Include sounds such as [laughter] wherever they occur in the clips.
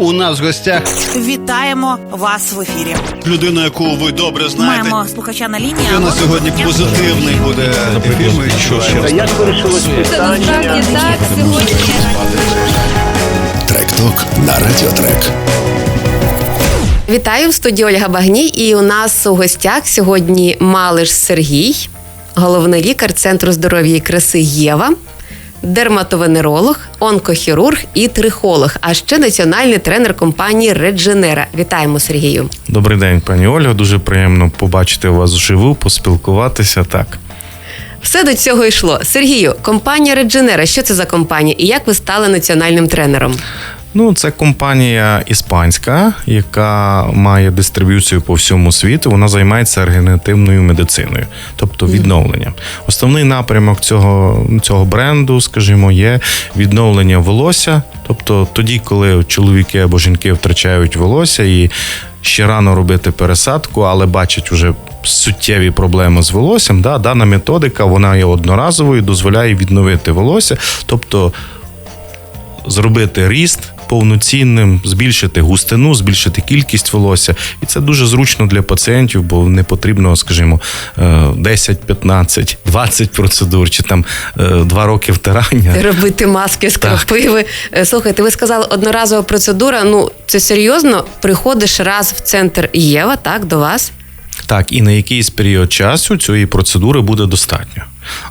у нас в гостях Вітаємо вас в ефірі. людина, яку ви добре знаєте. Маємо слухача на лінії. І у нас сьогодні позитивний буде ефір. Ми відчуваємо. Як вирішилось питання? Так сьогодні. Трек-ток на Радіотрек. Вітаю в студії Ольга Багній. І у нас у гостях сьогодні Малиш Сергій, головний лікар Центру здоров'я і краси Єва, дерматовенеролог, онкохірург і трихолог, а ще національний тренер компанії Редженера. Вітаємо Сергію. Добрий день, пані Ольга. Дуже приємно побачити вас вживу, поспілкуватися. Так. Все до цього йшло. Сергію, компанія Редженера. Що це за компанія і як ви стали національним тренером? Ну, це компанія іспанська, яка має дистриб'юцію по всьому світу. Вона займається регенеративною медициною, тобто відновленням. Основний напрямок цього, цього бренду, скажімо, є відновлення волосся. Тобто тоді, коли чоловіки або жінки втрачають волосся і ще рано робити пересадку, але бачать уже суттєві проблеми з волоссям. Да, дана методика вона є одноразовою, дозволяє відновити волосся, тобто зробити ріст повноцінним, збільшити густину, збільшити кількість волосся. І це дуже зручно для пацієнтів, бо не потрібно, скажімо, е, 10, 15, 20 процедур чи там е, 2 роки втирання. Робити маски з крапиви. Е, Слухайте, ви сказали одноразова процедура. Ну це серйозно? Приходиш раз в центр Єва, так до вас. Так, і на якийсь період часу цієї процедури буде достатньо.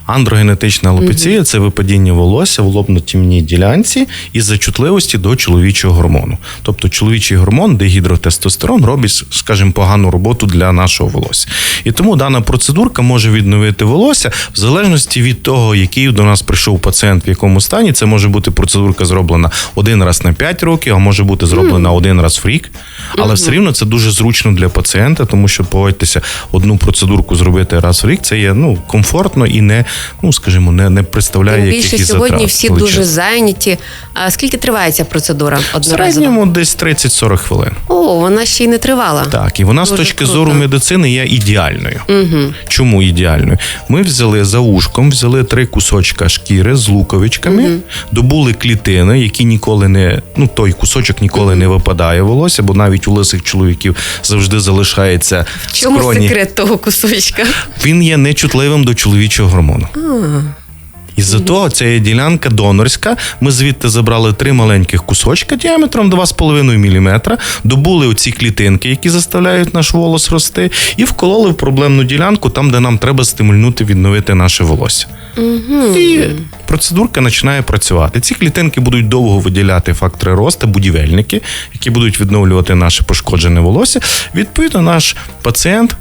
Андрогенетична алопеція це випадіння волосся в лобно-тімній ділянці із-за чутливості до чоловічого гормону. Тобто чоловічий гормон, дегідротестостерон, робить, скажімо, погану роботу для нашого волосся. І тому дана процедурка може відновити волосся в залежності від того, який до нас прийшов пацієнт, в якому стані. Це може бути процедурка зроблена один раз на 5 років, а може бути зроблена один раз в рік. Але все рівно це дуже зручно для пацієнта, тому що погодьтеся, одну процедурку зробити раз в рік, це є ну комфортно і не, ну скажімо, не, не представляє Тим більше сьогодні затрат всі величезних. дуже зайняті. А скільки триває ця процедура в одноразова? середньому десь 30-40 хвилин. О, вона ще й не тривала. Так, і вона з точки круто. зору медицини є ідеальною. Угу. Чому ідеальною? Ми взяли за ушком, взяли три кусочка шкіри з луковичками, добули клітини, які ніколи не ну той кусочок ніколи не випадає волосся, бо навіть у лисих чоловіків завжди залишається В чому скроні. секрет того кусочка? Він є нечутливим до чоловічого гормону. Із-за того ця є ділянка донорська. Ми звідти забрали три маленьких кусочка діаметром 2,5 мм, добули оці клітинки, які заставляють наш волос рости, і вкололи в проблемну ділянку, там, де нам треба стимульнути, відновити наше волосся. І процедурка починає працювати. Ці клітинки будуть довго виділяти фактори росту, будівельники, які будуть відновлювати наше пошкоджене волосся. Відповідно, наш пацієнт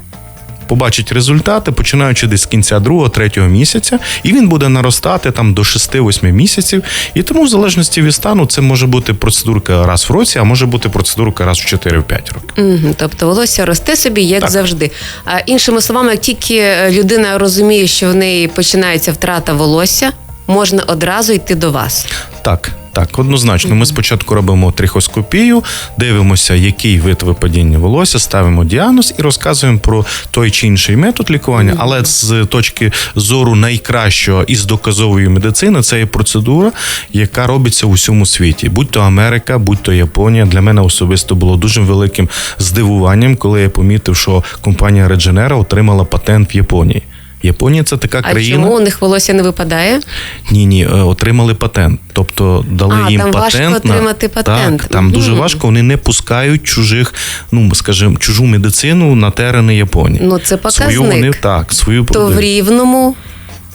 побачить результати, починаючи десь з кінця другого, третього місяця, і він буде наростати там до 6-8 місяців. І тому, в залежності від стану, це може бути процедурка раз в році, а може бути процедурка раз в 4-5 років. Угу. Тобто волосся росте собі, як Так. завжди. А іншими словами, як тільки е, людина розуміє, що в неї починається втрата волосся, можна одразу йти до вас. Так, так, однозначно. Ми спочатку робимо трихоскопію, дивимося, який вид випадіння волосся, ставимо діагноз і розказуємо про той чи інший метод лікування. Але з точки зору найкращого із доказової медицини, це є процедура, яка робиться у всьому світі. Будь то Америка, будь то Японія. Для мене особисто було дуже великим здивуванням, коли я помітив, що компанія Regenera отримала патент в Японії. Японія це така А країна. чому у них волосся не випадає? Ні, ні, е, отримали патент. Тобто дали А, їм там важко патент. на- отримати патент. Так, там дуже важко. Вони не пускають чужих, ну скажімо, чужу медицину на терени Японії. Ну, це показник. Свою вони так, свою То в рівному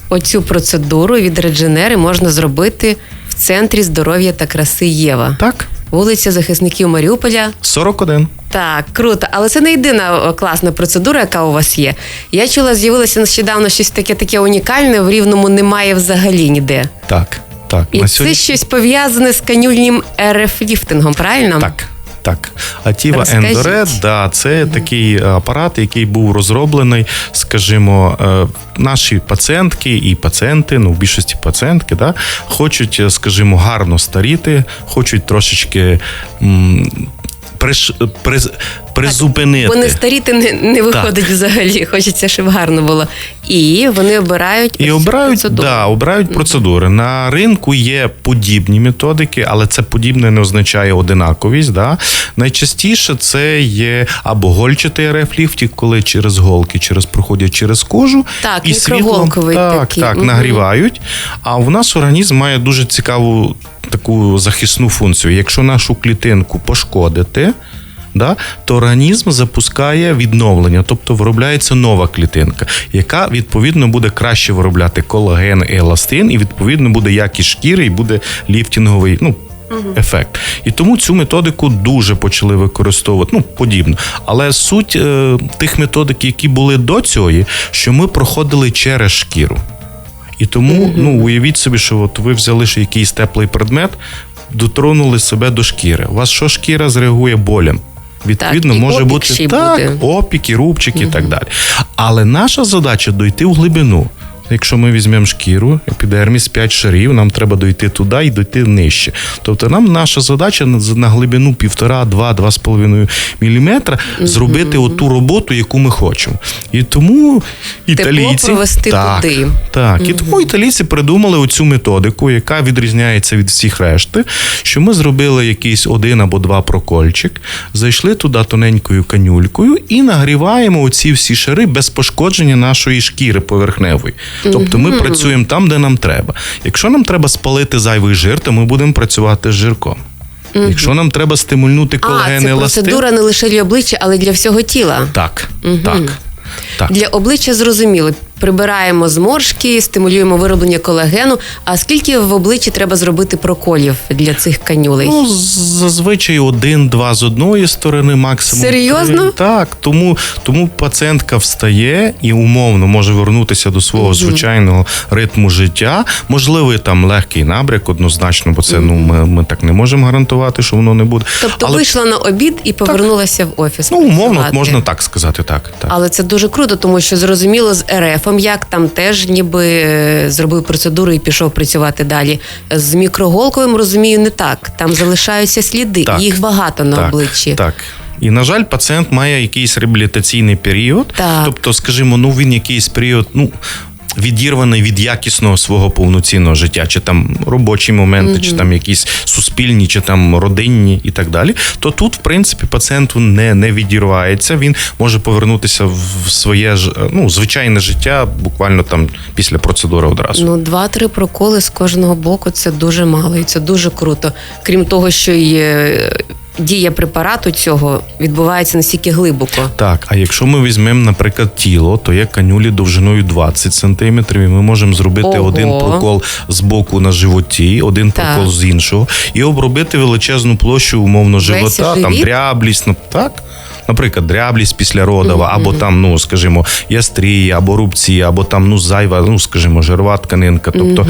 оцю процедуру від редженери можна зробити в центрі здоров'я та краси Єва. Так, Вулиця захисників Маріуполя. 41. Так, круто. Але це не єдина класна процедура, яка у вас є. Я чула, з'явилося нещодавно щось таке таке унікальне, в рівному немає взагалі ніде. Так, так. І на це сьогодні... щось пов'язане з канюльним РФ-ліфтингом, правильно? Так. Так, Атіва Розкажіть. Ендорет, да, це такий апарат, який був розроблений, скажімо, е, наші пацієнтки і пацієнти, ну в більшості пацієнтки, да, хочуть, е, скажімо, гарно старіти, хочуть трошечки м, pres, pres, призупинити. Бо не старіти не, не виходить взагалі. Хочеться, щоб гарно було. І вони обирають І обирають, процедуру. да, обирають процедури. На ринку є подібні методики, але це подібне не означає одинаковість. Да? Найчастіше це є або гольчатий РФ-ліфтінг, коли через голки, через проходять через кожу Так, і світлом так, такий. так, нагрівають. А в нас організм має дуже цікаву таку захисну функцію. Якщо нашу клітинку пошкодити. Да, то організм запускає відновлення, тобто виробляється нова клітинка, яка відповідно буде краще виробляти колаген і еластин, і відповідно буде якість шкіри, і буде ліфтінговий ну, ефект. І тому цю методику дуже почали використовувати. Ну, подібно. Але суть е, тих методик, які були до цього, що ми проходили через шкіру. І тому, ну, уявіть собі, що от ви взяли ще якийсь теплий предмет, дотронули себе до шкіри. У вас що шкіра зреагує болем? Відповідно, так, може бути так, буде. опіки, рубчики і так далі. Але наша задача дойти в глибину. Якщо ми візьмемо шкіру, епідерміс 5 шарів, нам треба дойти туди і дойти нижче. Тобто нам наша задача на, глибину 1,5, 2, 2,5 міліметра зробити оту роботу, яку ми хочемо. І тому італійці провести так, туди. так, і тому італійці придумали оцю методику, яка відрізняється від всіх решти. Що ми зробили якийсь один або два прокольчик, зайшли туди тоненькою канюлькою і нагріваємо оці всі шари без пошкодження нашої шкіри поверхневої. Тобто ми працюємо там, де нам треба. Якщо нам треба спалити зайвий жир, то ми будемо працювати з жирком. Якщо нам треба стимульнути А, це еластин, процедура не лише для обличчя, але й для всього тіла. так, так, так. Для обличчя зрозуміло. Прибираємо зморшки, стимулюємо вироблення колагену. А скільки в обличчі треба зробити проколів для цих канюлей? Ну, зазвичай один-два з одної сторони, максимум. Серйозно? три. Так, тому, тому пацієнтка встає і умовно може вернутися до свого звичайного ритму життя. Можливий там легкий набряк, однозначно, бо це ну ми, ми так не можемо гарантувати, що воно не буде. тобто Але, вийшла на обід і повернулася в офіс. ну, умовно, працювати. можна так сказати, так. так. Але це дуже круто, тому що зрозуміло з РФом, як там теж ніби е, зробив процедуру і пішов працювати далі. З мікроголковим розумію, не так. Там залишаються сліди, Так. їх багато на так, обличчі. Так. І, на жаль, пацієнт має якийсь реабілітаційний період. Так. Тобто, скажімо, ну він якийсь період, ну. Відірваний від якісного свого повноцінного життя, чи там робочі моменти, чи там якісь суспільні, чи там родинні і так далі. То тут, в принципі, пацієнт не, не відірвається. Він може повернутися в своє ж ну, звичайне життя буквально там після процедури одразу. Ну, два-три проколи з кожного боку це дуже мало, і це дуже круто. Крім того, що е, дія препарату цього відбувається настільки глибоко. Так, а якщо ми візьмемо, наприклад, тіло, то є канюлі довжиною 20 сантиметрів, і ми можемо зробити Ого. один прокол з боку на животі, один Так. прокол з іншого, і обробити величезну площу умовно живота, Весь там дряблість, ну так. Наприклад, дряблість післяродова, або там, ну скажімо, ястрії, або рубці, або там ну зайва, ну скажімо, жирова тканинка. Тобто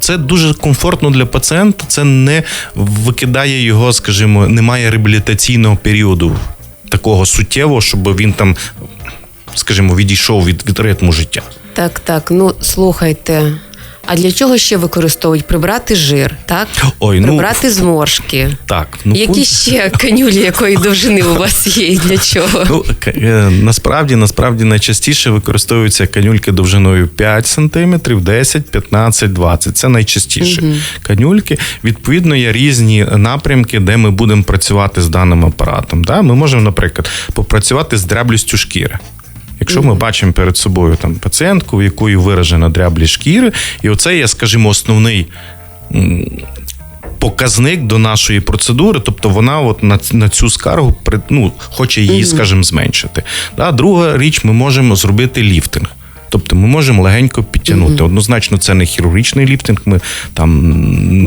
це дуже комфортно для пацієнта. Це не викидає його, скажімо, немає реабілітаційного періоду такого суттєвого, щоб він там, скажімо, відійшов від, від ритму життя. Так, так. Ну слухайте. А для чого ще використовують? Прибрати жир, так? Ой, ну, Прибрати зморшки. Так, ну Які ще канюлі якої довжини у вас є і для чого? Ну, е, насправді, насправді найчастіше використовуються канюльки довжиною 5 см, 10, 15, 20. Це найчастіше канюльки. Відповідно, є різні напрямки, де ми будемо працювати з даним апаратом. Да? Ми можемо, наприклад, попрацювати з дряблістю шкіри. Якщо ми бачимо перед собою там пацієнтку, в якої виражена дряблі шкіри, і оце є, скажімо, основний показник до нашої процедури, тобто вона от на, на цю скаргу ну, хоче її, скажімо, зменшити. Да? Друга річ, ми можемо зробити ліфтинг. Тобто ми можемо легенько підтягнути. Однозначно, це не хірургічний ліфтинг. Ми там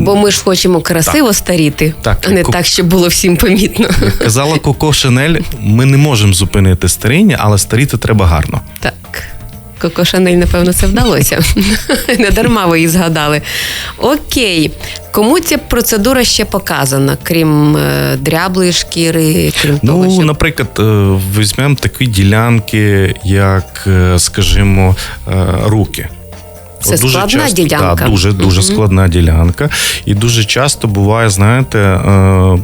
Бо ми ж хочемо красиво старіти, Так, а не ко- так, щоб було всім помітно. казала Коко Шанель, ми не можемо зупинити старіння, але старіти треба гарно. Так. Коко Шанель, напевно, це вдалося. [laughs] Не дарма ви її згадали. Окей. Кому ця процедура ще показана, крім е, дряблої шкіри, крім того, Ну, що наприклад, е, візьмемо такі ділянки, як, е, скажімо, е, руки. Це дуже складна ділянка. Так, дуже дуже складна ділянка. І дуже часто буває, знаєте,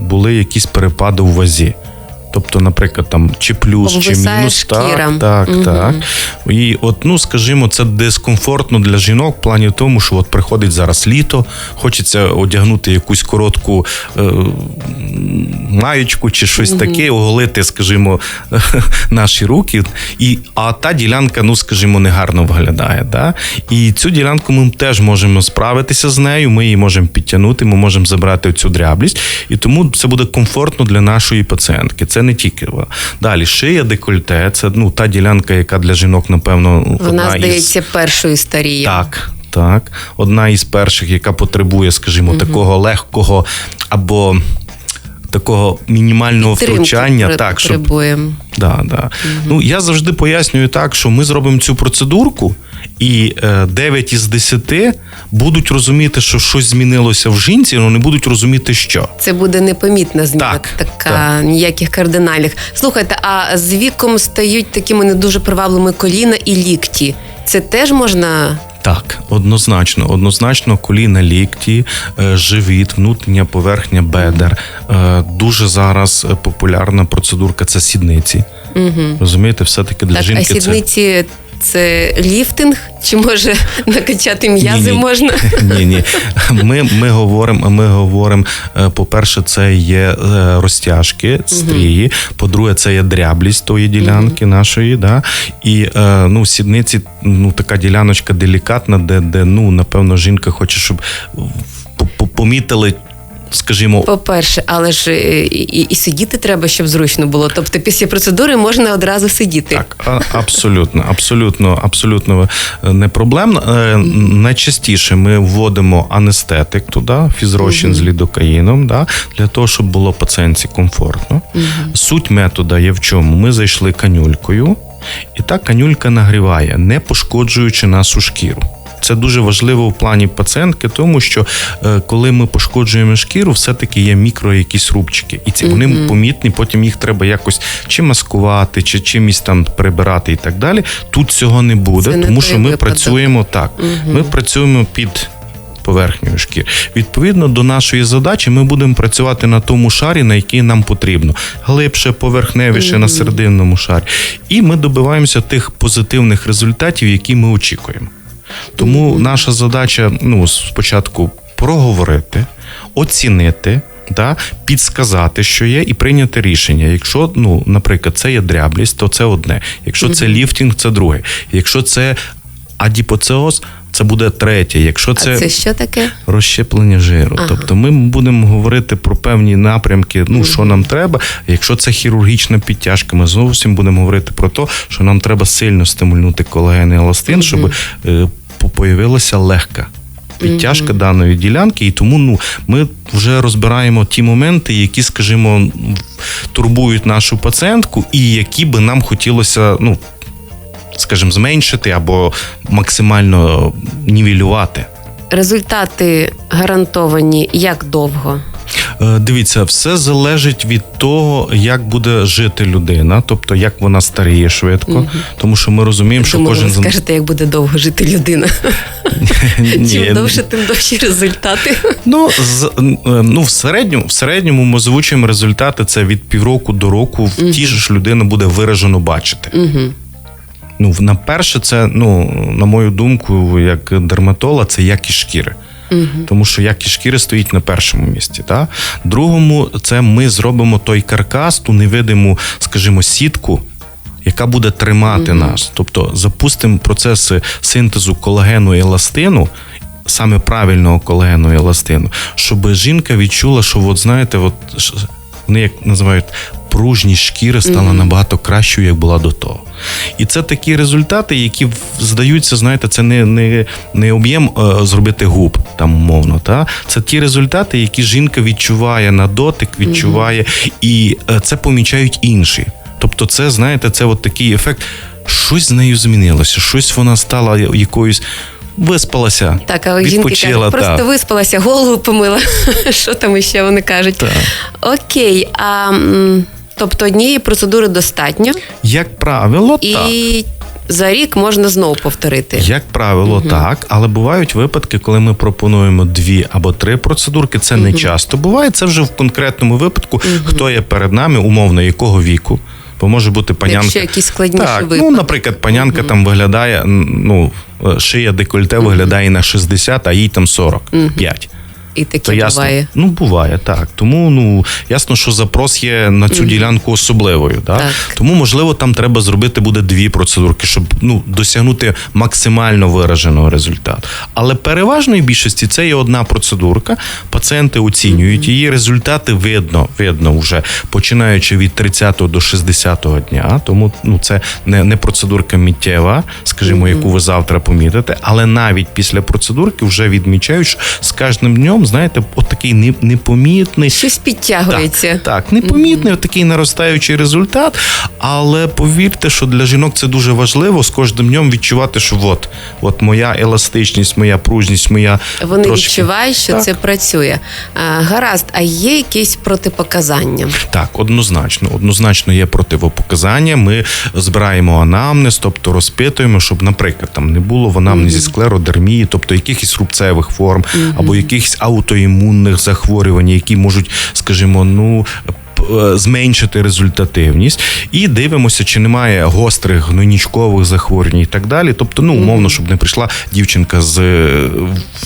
були якісь перепади у вазі. Тобто, наприклад, там чи плюс, чи мінус. шкіра. Так, так, Мгм. так. І от, ну скажімо, це дискомфортно для жінок в плані тому, що от приходить зараз літо, хочеться одягнути якусь коротку е, маєчку чи щось таке, оголити, скажімо, [laughs] наші руки. І, а та ділянка, ну скажімо, негарно виглядає. Да? І цю ділянку ми теж можемо справитися з нею, ми її можемо підтягнути, ми можемо забрати цю дряблість, і тому це буде комфортно для нашої пацієнтки. Це не тільки далі. Шия, декольте, це ну та ділянка, яка для жінок, напевно, Вона, одна із здається, першою старіє. так, так. Одна із перших, яка потребує, скажімо, такого легкого або такого мінімального Підтримки втручання. пре- Так, щоб. Да, да. Ну, я завжди пояснюю так, що ми зробимо цю процедурку, і е, 9 із 10 будуть розуміти, що щось змінилося в жінці, але не будуть розуміти, що. Це буде непомітна зміна, Так, така так. ніяких кардинальних. Слухайте, а з віком стають такими не дуже привабливими коліна і лікті. Це теж можна Так, однозначно, однозначно, коліна, лікті, е, живіт, внутрішня поверхня бедер. Е, Дуже зараз популярна процедурка це сідниці. Угу. Розумієте, все-таки для так, жінки а сідниці це ліфтинг? Чи може накачати м'язи Ні-ні. можна? [laughs] Ні, ні. Ми, ми говоримо, ми говоримо, е, по-перше, це є е, розтяжки, стрії. По-друге, це є дряблість тої ділянки нашої. Да? І е, ну, сідниці, ну, така діляночка делікатна, де, де ну, напевно, жінка хоче, щоб по- по- помітили, скажімо, По-перше, але ж е, і, і, і сидіти треба, щоб зручно було. Тобто після процедури можна одразу сидіти. Так, абсолютно, абсолютно, абсолютно е, не проблемно. Е, Найчастіше ми вводимо анестетик туди, фізрощин з лідокаїном, да, для того, щоб було пацієнтці комфортно. Суть метода є в чому? Ми зайшли канюлькою, і та канюлька нагріває, не пошкоджуючи нашу шкіру. Це дуже важливо в плані пацієнтки, тому що е, коли ми пошкоджуємо шкіру, все-таки є мікро якісь рубчики, і ці вони помітні. Потім їх треба якось чи маскувати, чи чимось там прибирати і так далі. Тут цього не буде, Це тому той що ми випадок. працюємо так. Ми працюємо під. Поверхнею шкір. Відповідно до нашої задачі, ми будемо працювати на тому шарі, на який нам потрібно, глибше, поверхневіше на серединному шарі. І ми добиваємося тих позитивних результатів, які ми очікуємо. Тому наша задача ну, спочатку проговорити, оцінити. Да, підсказати, що є, і прийняти рішення. Якщо, ну, наприклад, це є дряблість, то це одне. Якщо це ліфтінг, це друге. Якщо це адіпоцеоз, це буде третє. Якщо А це, це що таке? розщеплення жиру. Тобто ми будемо говорити про певні напрямки, ну що нам треба. Якщо це хірургічна підтяжка, ми зовсім будемо говорити про те, що нам треба сильно стимульнути колаген і еластин, щоб е, появилася легка. Підтяжка даної ділянки, і тому ну ми вже розбираємо ті моменти, які, скажімо, турбують нашу пацієнтку, і які би нам хотілося, ну скажімо, зменшити або максимально нівелювати. Результати гарантовані як довго? Е, Дивіться, все залежить від того, як буде жити людина, тобто як вона старіє швидко, тому що ми розуміємо, що кожен ви скажете, як буде довго жити людина. [laughs] Ні, Чим довше, тим довші результати. Ну, з, е, ну в середньому, в середньому ми озвучуємо результати. Це від півроку до року. В ті ж людина буде виражено бачити. Ну, на перше, це, ну, на мою думку, як дерматолога, це якість шкіри. Тому що якість шкіри стоїть на першому місці. Та? Другому, це ми зробимо той каркас, ту невидиму, скажімо, сітку. Яка буде тримати нас, тобто запустимо процеси синтезу колагену і еластину, саме правильного колагену і еластину, щоб жінка відчула, що, от знаєте, от вони як називають пружність шкіри стала набагато кращою, як була до того. І це такі результати, які здаються, знаєте, це не, не, не об'єм е, зробити губ там умовно. Та? Це ті результати, які жінка відчуває на дотик, відчуває, і е, це помічають інші. Тобто, це, знаєте, це от такий ефект. Щось з нею змінилося, щось вона стала якоюсь. Виспалася, Так, а жінки відпочила. кажуть, просто виспалася, голову помила. [laughs] Що там іще вони кажуть? Так. Окей, а тобто однієї процедури достатньо, Як правило, так. і за рік можна знову повторити. Як правило, так, але бувають випадки, коли ми пропонуємо дві або три процедурки. Це не часто буває. Це вже в конкретному випадку, хто є перед нами, умовно, якого віку. Бо може бути панянка. Якщо якісь складніші так, випадки. Ну, наприклад, панянка там виглядає, ну, шия декольте виглядає на 60, а їй там 45. І То ясно. буває. Ну, буває, так. Тому ну ясно, що запрос є на цю ділянку особливою. Да? Так. Тому, можливо, там треба зробити буде дві процедурки, щоб ну, досягнути максимально вираженого результату. Але переважної більшості це є одна процедурка. Пацієнти оцінюють її, результати видно, видно вже починаючи від 30 до 60 дня. Тому ну, це не, не процедурка миттєва, скажімо, яку ви завтра помітите. Але навіть після процедурки вже відмічають, що з кожним днем, знаєте, от такий не- непомітний. Щось підтягується. Так, так непомітний такий наростаючий результат. Але повірте, що для жінок це дуже важливо з кожним днем відчувати, що от, от моя еластичність, моя пружність, моя Вони трошки... відчувають, що Так. це працює. А, гаразд, а є якісь протипоказання? Так, однозначно, однозначно є противопоказання. Ми збираємо анамнез, тобто розпитуємо, щоб, наприклад, там не було в анамнезі склеродермії, тобто якихось рубцевих форм або якихось аутоімунних захворювань, які можуть, скажімо, ну. е, Зменшити результативність і дивимося, чи немає гострих гнойничкових захворювань і так далі. Тобто, ну умовно, щоб не прийшла дівчинка з, е,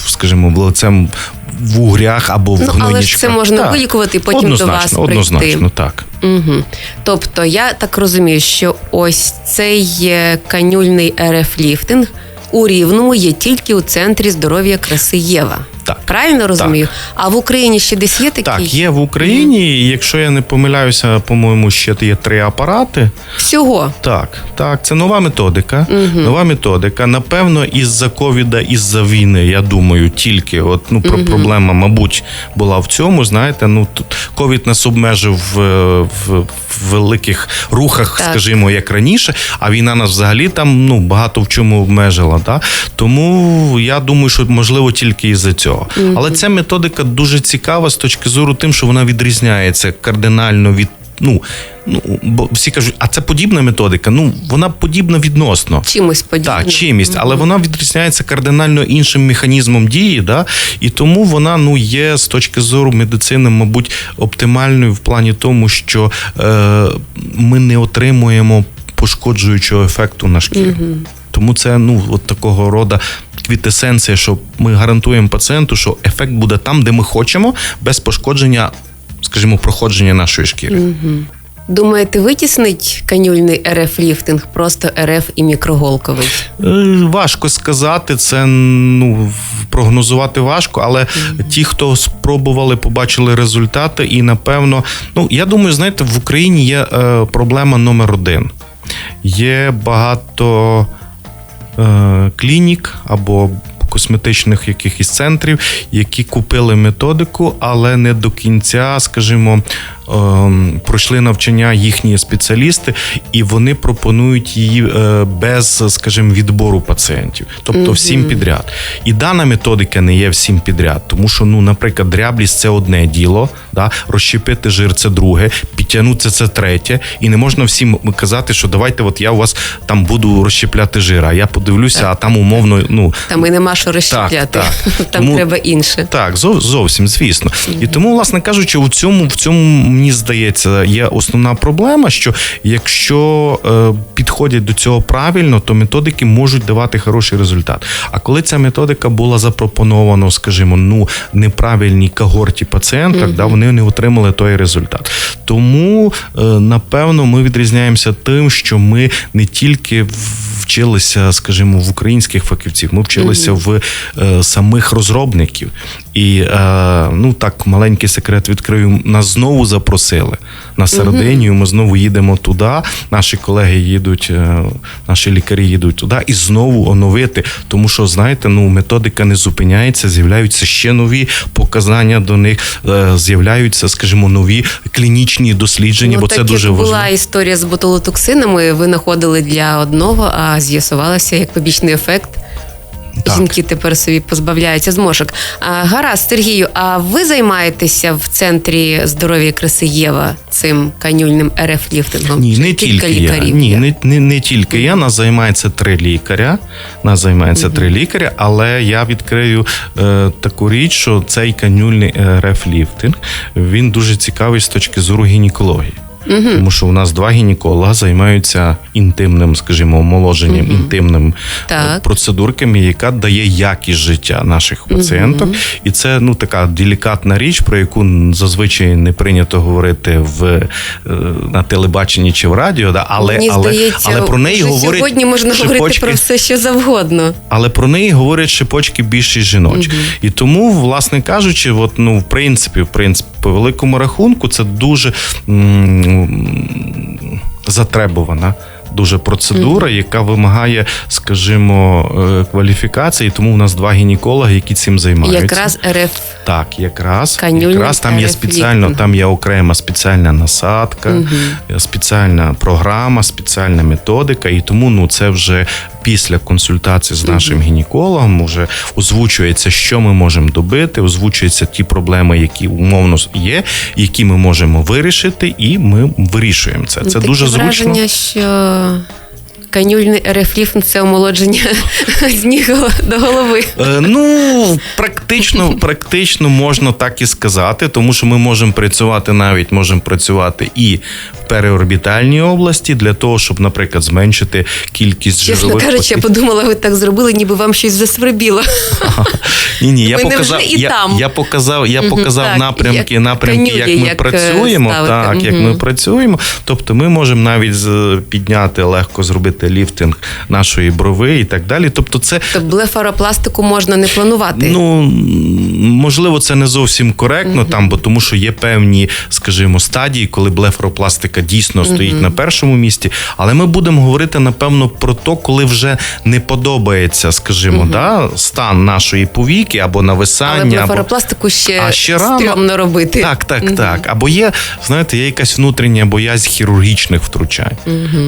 скажімо, лицем в угрях або в Ну, але ж це можна Так. вилікувати і потім до однозначно, вас прийти. Однозначно, так. Угу. Тобто, я так розумію, що ось цей канюльний РФ-ліфтинг у Рівному є тільки у центрі здоров'я краси Єва. Так. Правильно розумію? А в Україні ще десь є такі? Так, є в Україні, якщо я не помиляюся, по-моєму, ще є три апарати. Всього. Так, так, це нова методика. Нова методика. Напевно, із-за ковіда, із-за війни, я думаю, тільки от ну про проблема, мабуть, була в цьому. Знаєте, ну тут ковід нас обмежив в, в, в великих рухах, Так. скажімо, як раніше. А війна нас взагалі там ну багато в чому обмежила. Да? Тому я думаю, що можливо тільки із-за цього. Але ця методика дуже цікава з точки зору тим, що вона відрізняється кардинально від. Ну, ну бо всі кажуть, а це подібна методика. Ну вона подібна відносно. Чимось подібним. Так, чимось, але вона відрізняється кардинально іншим механізмом дії, да? і тому вона ну є з точки зору медицини, мабуть, оптимальною в плані тому, що е, ми не отримуємо пошкоджуючого ефекту на шкіру. Тому це ну от такого роду квітесенція, що ми гарантуємо пацієнту, що ефект буде там, де ми хочемо, без пошкодження, скажімо, проходження нашої шкіри. Думаєте, витіснить канюльний РФ-ліфтинг просто РФ і мікроголковий? Е, Важко сказати, це ну прогнозувати важко, але ті, хто спробували, побачили результати, і напевно, ну я думаю, знаєте, в Україні є е, проблема номер один. Є багато клінік або косметичних якихось центрів, які купили методику, але не до кінця, скажімо, пройшли навчання їхні спеціалісти, і вони пропонують її е, без, скажімо, відбору пацієнтів, тобто всім підряд. І дана методика не є всім підряд, тому що, ну, наприклад, дряблість це одне діло, да? розщепити жир це друге, підтягнути це третє, і не можна всім казати, що давайте, от я у вас там буду розщепляти жир, а я подивлюся, а там умовно, ну. Там і нема що розщепляти. так. [laughs] Там Тому- треба інше. Так, зов- зовсім, звісно. І тому, власне кажучи, у цьому, в цьому мені здається, є основна проблема, що якщо е, підходять до цього правильно, то методики можуть давати хороший результат. А коли ця методика була запропонована, скажімо, ну неправильній когорті пацієнток, да, вони не отримали той результат. Тому, е, напевно, ми відрізняємося тим, що ми не тільки вчилися, скажімо, в українських фахівців, ми вчилися в е, самих розробників. І е, ну так, маленький секрет відкрию. Нас знову запросили на Сардинію. Ми знову їдемо туди. Наші колеги їдуть, е, наші лікарі їдуть туди і знову оновити. Тому що, знаєте, ну методика не зупиняється, з'являються ще нові показання до них, е, з'являються, скажімо, нові клінічні дослідження, ну, бо так це дуже як важливо. була історія з ботулотоксинами, ви знаходили для одного, а з'ясувалося як побічний ефект. Так. жінки тепер собі позбавляються зморшок. А, гаразд, Сергію, а ви займаєтеся в центрі здоров'я краси Єва цим канюльним РФ ліфтингом? Ні, Чи не тільки я. лікарів Ні, не, не, не тільки я. Нас займається три лікаря. Нас займається три лікаря, але я відкрию е, таку річ, що цей канюльний РФ-ліфтинг він дуже цікавий з точки зору гінекології. Тому що у нас два гінеколога займаються інтимним, скажімо, омоложенням, інтимним Так. е, процедурками, яка дає якість життя наших пацієнток. І це ну така делікатна річ, про яку зазвичай не прийнято говорити в е, на телебаченні чи в радіо. Да? Але, Мені але, здається, але про неї вже говорять сьогодні можна говорити про все, що завгодно. але про неї говорять шипочки більше жіночі. І тому, власне кажучи, от, ну, в принципі, в принципі, по великому рахунку, це дуже м, затребувана. Дуже процедура, яка вимагає, скажімо, е, кваліфікації. Тому у нас два гінекологи, які цим займаються. Якраз РФ Так, якраз, Канюльник якраз там є спеціально, там є окрема спеціальна насадка, спеціальна програма, спеціальна методика. І тому ну це вже після консультації з нашим гінекологом вже озвучується, що ми можемо добити, озвучуються ті проблеми, які умовно є, які ми можемо вирішити, і ми вирішуємо це. Це Таке дуже зручно. враження, що канюльний рефліф – це омолодження з ніг до голови. Е, Ну, практично, практично можна так і сказати, тому що ми можемо працювати навіть можемо працювати і переорбітальній області для того, щоб, наприклад, зменшити кількість Чесно жирових кажучи, я подумала, ви так зробили, ніби вам щось засвербіло. [laughs] Ні, ні, я показав, я, я показав, я показав так, напрямки, як напрямки, як ми як, е, працюємо. ставити. Так, як ми працюємо. Тобто ми можемо навіть підняти легко зробити ліфтинг нашої брови і так далі. Тобто, це Тобто блефаропластику можна не планувати. Ну можливо, це не зовсім коректно, там, бо тому що є певні, скажімо, стадії, коли блефаропластика дійсно стоїть на першому місці. Але ми будемо говорити напевно про то, коли вже не подобається, скажімо, да, стан нашої повіки або Але нависання. або... ще, А ще стрьомно робити. Так, так, так. Або є, знаєте, є якась внутрішня боязнь хірургічних втручань.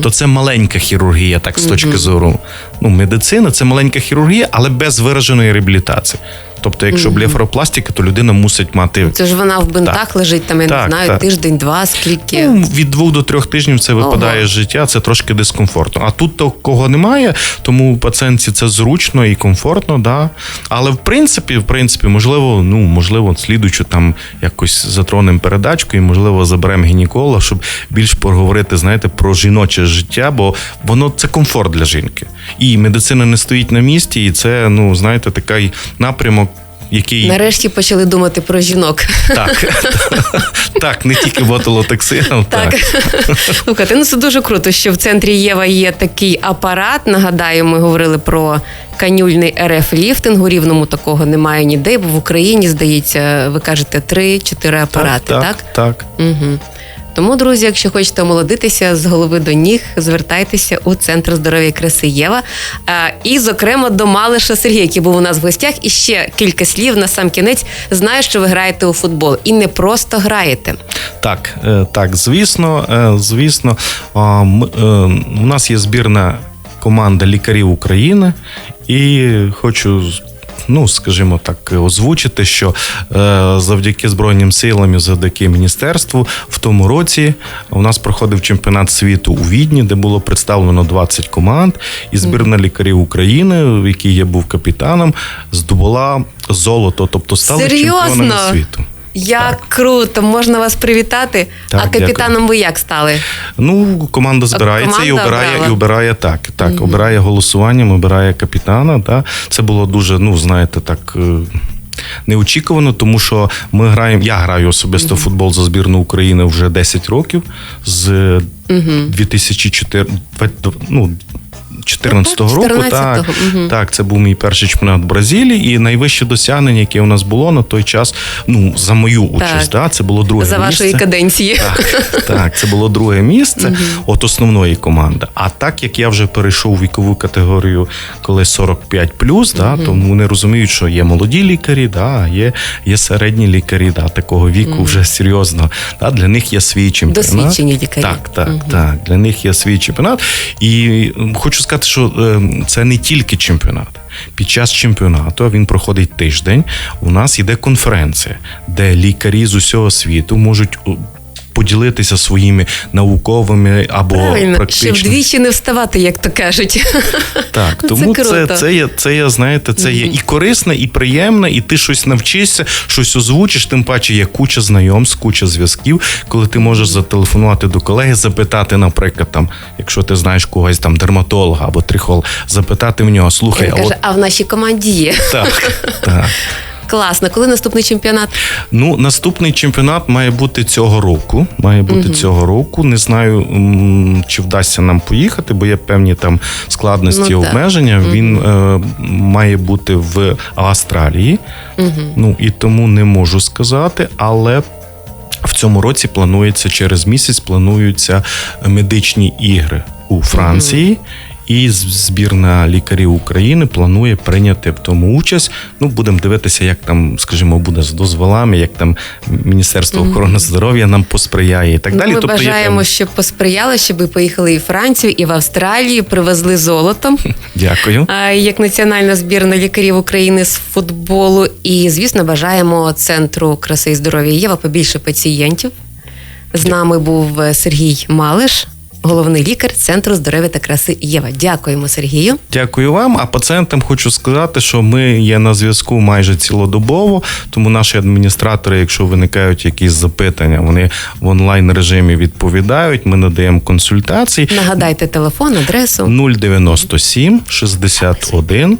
То це маленька хірургія, так з точки зору ну, медицини, це маленька хірургія, але без вираженої реабілітації. Тобто, якщо блефаропластика, то людина мусить мати Це ж вона в бинтах лежить, там, я Так, не знаю, так. тиждень-два, скільки. Ну, від двох до трьох тижнів це випадає з життя, це трошки дискомфортно. А тут такого немає, тому пацієнтці це зручно і комфортно, да. Але в принципі, в принципі, можливо, ну можливо, слідуючи там якось затронемо передачку, і можливо заберемо гінеколога, щоб більш поговорити, знаєте, про жіноче життя, бо воно це комфорт для жінки. І медицина не стоїть на місці, і це, ну знаєте, такий напрямок. Який Нарешті почали думати про жінок. так, [laughs] так, не тільки ботулотоксином, Так. Слухайте, ну це дуже круто, що в центрі Єва є такий апарат. Нагадаю, ми говорили про канюльний РФ ліфтингу. Рівному такого немає ніде, бо в Україні, здається, ви кажете, три-чотири апарати, так? так, так. Угу. Тому, друзі, якщо хочете омолодитися з голови до ніг, звертайтеся у центр здоров'я краси Єва. Е, І, зокрема, до Малиша Сергія, який був у нас в гостях. І ще кілька слів на сам кінець. Знаю, що ви граєте у футбол і не просто граєте. Так, е, так, звісно, е, звісно, у нас є збірна команда лікарів України, і хочу. Ну, скажімо так, озвучити, що е, завдяки Збройним силам і завдяки міністерству в тому році у нас проходив чемпіонат світу у Відні, де було представлено 20 команд, і збірна лікарів України, в якій я був капітаном, здобула золото, тобто стали Серйозно? чемпіонами світу. Як круто! Можна вас привітати. Так, а капітаном ви як стали? Ну, команда збирається і обирає, обрала? і обирає так. Так, обирає голосуванням, обирає капітана. Да. Це було дуже, ну, знаєте, так. е, Неочікувано, тому що ми граємо. Я граю особисто в футбол за збірну України вже 10 років з 2004, ну, 14 року. 14-го, Так, мгм. так, це був мій перший чемпіонат в Бразилії, і найвище досягнення, яке у нас було на той час, ну за мою участь, да, це було друге За вашої місце. каденції. Так, так, це було друге місце от основної команди. А так як я вже перейшов у вікову категорію, коли 45 да, то вони розуміють, що є молоді лікарі, да, є, є середні лікарі, да, такого віку вже серйозно. Да, для них є свій чемпіонат. Досвідчені лікарі. Так, так, так. Для них є свій чемпіонат. І хочу хочу сказати, що е, це не тільки чемпіонат. Під час чемпіонату він проходить тиждень. У нас іде конференція, де лікарі з усього світу можуть. Поділитися своїми науковими або Правильно, практичними двічі не вставати, як то кажуть. [laughs] так, тому це, круто. це, є, це є, знаєте, це є і корисне, і приємне, і ти щось навчишся, щось озвучиш. Тим паче є куча знайомств, куча зв'язків, коли ти можеш зателефонувати до колеги, запитати, наприклад, там, якщо ти знаєш когось там дерматолога або трихол, запитати в нього, слухай, а от а в нашій команді є. так, [laughs] так. Класно. Коли наступний чемпіонат? Ну, наступний чемпіонат має бути цього року. Має бути цього року. Не знаю, м, чи вдасться нам поїхати, бо є певні там складності Ну, так. обмеження. Він е, має бути в Австралії. Ну і тому не можу сказати, але. В цьому році планується через місяць плануються медичні ігри у Франції. І збірна лікарів України планує прийняти в тому участь. Ну, будемо дивитися, як там, скажімо, буде з дозволами, як там Міністерство охорони здоров'я нам посприяє і так далі. Ми тобто є бажаємо, певні- щоб посприяли, щоб ви поїхали і в Францію, і в Австралію, привезли золото. [laughs] Дякую. А, Як національна збірна лікарів України з футболу. І, звісно, бажаємо центру краси і здоров'я Єва побільше пацієнтів. З нами був е, Сергій Малиш, головний лікар Центру здоров'я та краси Єва. Дякуємо, Сергію. Дякую вам. А пацієнтам хочу сказати, що ми є на зв'язку майже цілодобово. Тому наші адміністратори, якщо виникають якісь запитання, вони в онлайн режимі відповідають. Ми надаємо консультації. Нагадайте телефон, адресу. 097 61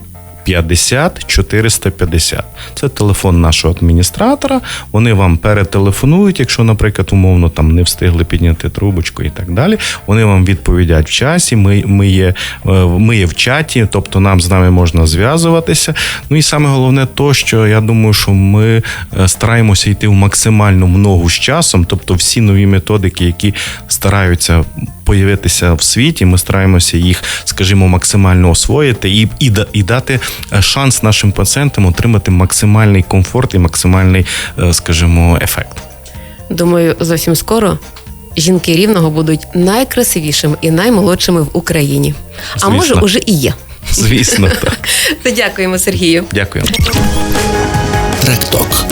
50 450. Це телефон нашого адміністратора. Вони вам перетелефонують, якщо, наприклад, умовно там не встигли підняти трубочку і так далі. Вони вам відповідять в часі. Ми, ми, є, е, ми є в чаті, тобто нам з нами можна зв'язуватися. Ну і саме головне, то що я думаю, що ми е, стараємося йти в максимальну ногу з часом, тобто всі нові методики, які стараються появитися в світі. Ми стараємося їх, скажімо, максимально освоїти і, і, і дати шанс нашим пацієнтам отримати максимальний комфорт і максимальний, е, скажімо, ефект. Думаю, зовсім скоро жінки рівного будуть найкрасивішими і наймолодшими в Україні. А може, уже і є. Звісно, так. То [laughs] дякуємо, Сергію. Дякую. Трек-ток.